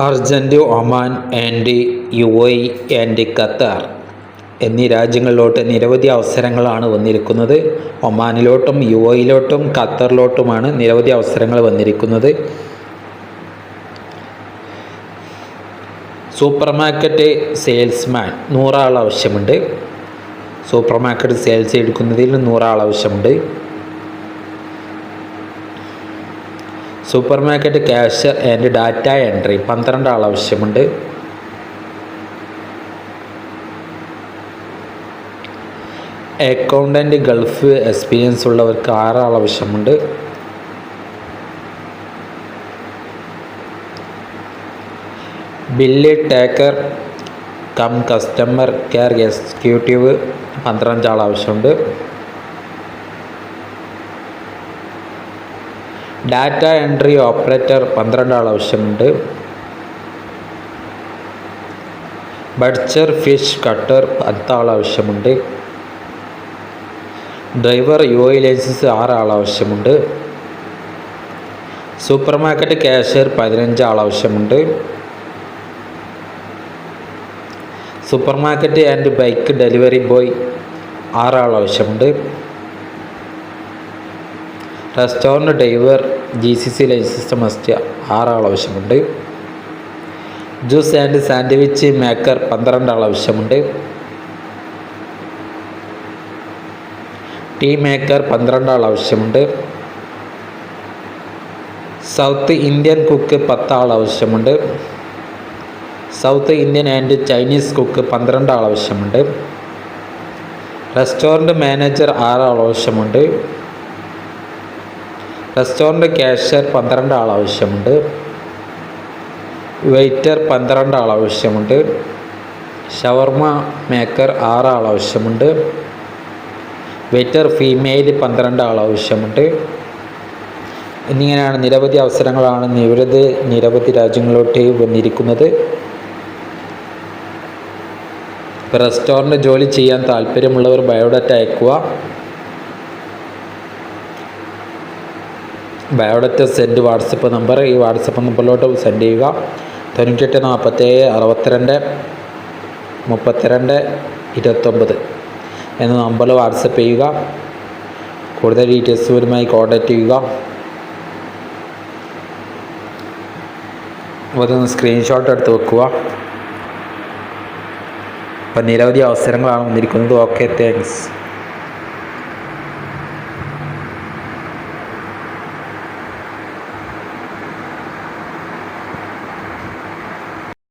Urgent Oman and U A and Qatar എന്നീ രാജ്യങ്ങളിലോട്ട് നിരവധി അവസരങ്ങളാണ് വന്നിരിക്കുന്നത്. ഒമാനിലോട്ടും യു എയിലോട്ടും ഖത്തറിലോട്ടുമാണ് നിരവധി അവസരങ്ങൾ വന്നിരിക്കുന്നത്. സൂപ്പർ മാർക്കറ്റ് സെയിൽസ്മാൻ നൂറാൾ ആവശ്യമുണ്ട് സൂപ്പർ മാർക്കറ്റ് സെയിൽസ് എടുക്കുന്നതിൽ നൂറാൾ ആവശ്യമുണ്ട് supermarket cash and data entry പന്ത്രണ്ട് ആൾ ആവശ്യമുണ്ട്. അക്കൗണ്ടന്റ് ഗൾഫ് എക്സ്പീരിയൻസ് ഉള്ളവർക്ക് ആറാൾ ആവശ്യമുണ്ട്. Bill taker cum customer care executive പന്ത്രണ്ട് ആൾ ആവശ്യമുണ്ട്. ഡാറ്റ എൻട്രി ഓപ്പറേറ്റർ പന്ത്രണ്ട് ആൾ ആവശ്യമുണ്ട്. ബഡ്ചർ ഫിഷ് കട്ടർ പത്ത് ആൾ ആവശ്യമുണ്ട്. ഡ്രൈവർ യു ഐ ലൈസൻസ് ആറ് ആൾ ആവശ്യമുണ്ട്. സൂപ്പർ മാർക്കറ്റ് ക്യാഷ്യർ പതിനഞ്ച് ആൾ ആവശ്യമുണ്ട്. Supermarket and bike delivery boy ആറാൾ ആവശ്യമുണ്ട്. Restaurant driver G C C licence must ആറാൾ ആവശ്യമുണ്ട്. ജ്യൂസ് ആൻഡ് സാൻഡ്വിച്ച് മേക്കർ പന്ത്രണ്ട് ആൾ ആവശ്യമുണ്ട്. ടീ മേക്കർ പന്ത്രണ്ട് ആൾ ആവശ്യമുണ്ട്. സൗത്ത് ഇന്ത്യൻ കുക്ക് പത്ത് ആൾ ആവശ്യമുണ്ട്. South Indian and Chinese cook പന്ത്രണ്ട് ആൾ ആവശ്യമുണ്ട്. റെസ്റ്റോറന്റ് മാനേജർ ആറ് ആൾ ആവശ്യമുണ്ട്. റെസ്റ്റോറന്റ് ക്യാഷ്യർ പന്ത്രണ്ട് ആൾ ആവശ്യമുണ്ട് വെയ്റ്റർ പന്ത്രണ്ട് ആൾ ആവശ്യമുണ്ട് ഷവർമ മേക്കർ ആറ് ആൾ ആവശ്യമുണ്ട് വെയ്റ്റർ ഫീമെയിൽ പന്ത്രണ്ട് ആൾ ആവശ്യമുണ്ട് എന്നിങ്ങനെയാണ് നിരവധി അവസരങ്ങളാണ് നിരവധി നിരവധി രാജ്യങ്ങളിലോട്ട് വന്നിരിക്കുന്നത്. റെസ്റ്റോറന്റ് ജോലി ചെയ്യാൻ താല്പര്യമുള്ളവർ ബയോഡാറ്റ അയക്കുക. Biodata send WhatsApp number. ഈ വാട്സപ്പ് നമ്പറിലോട്ട് സെൻഡ് ചെയ്യുക. തൊണ്ണൂറ്റെട്ട് നാൽപ്പത്തേഴ് അറുപത്തിരണ്ട് മുപ്പത്തിരണ്ട് ഇരുപത്തൊമ്പത് എന്ന നമ്പറിൽ വാട്സപ്പ് ചെയ്യുക. കൂടുതൽ ഡീറ്റെയിൽസുമായി കോൺടാക്റ്റ് ചെയ്യുക. അതൊന്ന് സ്ക്രീൻഷോട്ട് എടുത്ത് വെക്കുക. അപ്പം നിരവധി അവസരങ്ങളാണ് വന്നിരിക്കുന്നത്. Okay thanks.